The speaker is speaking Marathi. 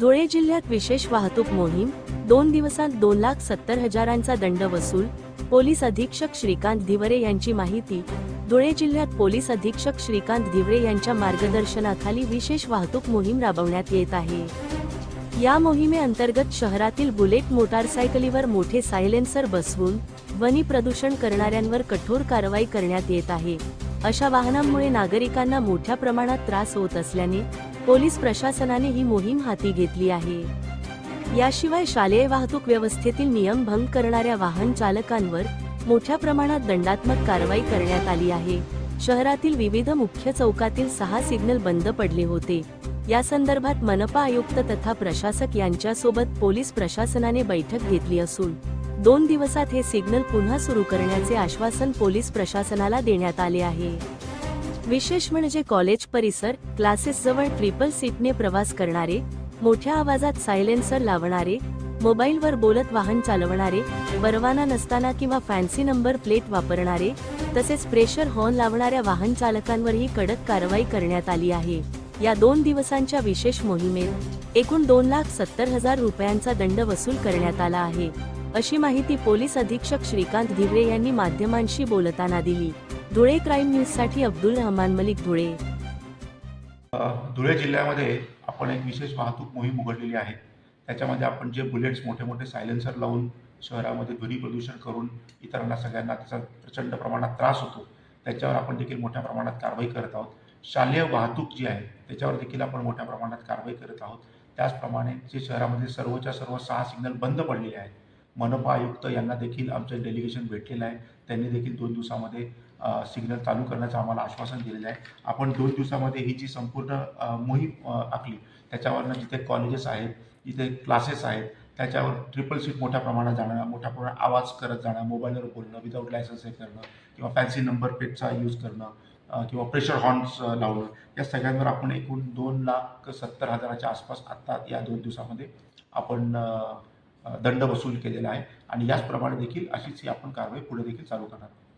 धुळे जिल्ह्यात विशेष वाहतूक मोहीम दोन दिवसांत दोन लाख सत्तर हजारांचा दंड वसूल पोलीस अधीक्षक श्रीकांत धिवरे यांची माहिती धुळे जिल्ह्यात पोलीस अधीक्षक श्रीकांत धिवरे यांच्या मार्गदर्शनाखाली विशेष वाहतूक मोहीम राबवण्यात येत आहे. या मोहिमेअंतर्गत शहरातील बुलेट मोटारसायकलीवर मोठे सायलेन्सर बसवून ध्वनी प्रदूषण करणाऱ्यांवर कठोर कारवाई करण्यात येत आहे. अशा वाहनांमुळे नागरिकांना मोठ्या प्रमाणात त्रास होत असल्याने पोलीस प्रशासनाने ही मोहीम हाती घेतली आहे. याशिवाय शालेय वाहतूक व्यवस्थेतील नियम भंग करणाऱ्या वाहन चालकांवर मोठ्या प्रमाणात दंडात्मक कारवाई करण्यात आली आहे. शहरातील विविध मुख्य चौकातील सहा सिग्नल बंद पडले होते. या संदर्भात मनपा आयुक्त तथा प्रशासक यांच्यासोबत पोलीस प्रशासनाने बैठक घेतली असून दोन दिवसात हे सिग्नल पुन्हा सुरू करण्याचे आश्वासन पोलीस प्रशासनाला देण्यात आले आहे. विशेष म्हणजे कॉलेज परिसर क्लासेस जवळ ट्रिपल सीटने प्रवास करणारे मोठ्या आवाजात सायलेन्सर लावणारे मोबाईलवर बोलत वाहन चालवणारे परवाना नसताना किंवा फॅन्सी नंबर प्लेट वापरणारे तसेच प्रेशर हॉर्न लावणाऱ्या वाहन चालकांवरही कडक कारवाई करण्यात आली आहे. या दोन दिवसांच्या विशेष मोहिमेत एकूण दोन लाख सत्तर हजार रुपयांचा दंड वसूल करण्यात आला आहे. अशी माहिती पोलीस अधीक्षक श्रीकांत धिवरे यांनी माध्यमांशी बोलताना दिली. धुळे क्राईम न्यूजसाठी अब्दुल रहमान मलिक धुळे. धुळे जिल्ह्यामध्ये आपण एक विशेष वाहतूक मोहीम उघडलेली आहे. त्याच्यामध्ये आपण जे बुलेट्स मोठे मोठे सायलेन्सर लावून शहरामध्ये ध्वनी प्रदूषण करून इतरांना सगळ्यांना त्याचा प्रचंड प्रमाणात त्रास होतो त्याच्यावर आपण देखील मोठ्या प्रमाणात कारवाई करत आहोत. शालेय वाहतूक जी आहे त्याच्यावर देखील आपण मोठ्या प्रमाणात कारवाई करत आहोत. त्याचप्रमाणे जे शहरामध्ये सर्वच्या सर्व सहा सिग्नल बंद पडलेले आहेत मनपा आयुक्त यांना देखील आमचं डेलिगेशन भेटलेलं आहे. त्यांनी देखील दोन दिवसामध्ये सिग्नल चालू करण्याचं आम्हाला आश्वासन दिलेलं आहे. आपण दोन दिवसामध्ये ही जी संपूर्ण मोहीम आखली त्याच्यावरनं जिथे कॉलेजेस आहेत जिथे क्लासेस आहेत त्याच्यावर ट्रिपल सीट मोठ्या प्रमाणात जाणं मोठ्या प्रमाणात आवाज करत जाणं मोबाईलवर बोलणं विदाऊट लायसन्स हे करणं किंवा फॅन्सी नंबर प्लेटचा यूज करणं किंवा प्रेशर हॉर्न्स लावणं या सगळ्यांवर आपण एकूण दोन लाख सत्तर हजाराच्या आसपास आत्ता या दोन दिवसामध्ये आपण दंड वसूल केलेला आहे. आणि याचप्रमाणे देखील अशीच ही आपण कारवाई पुढे देखील चालू करणार आहोत.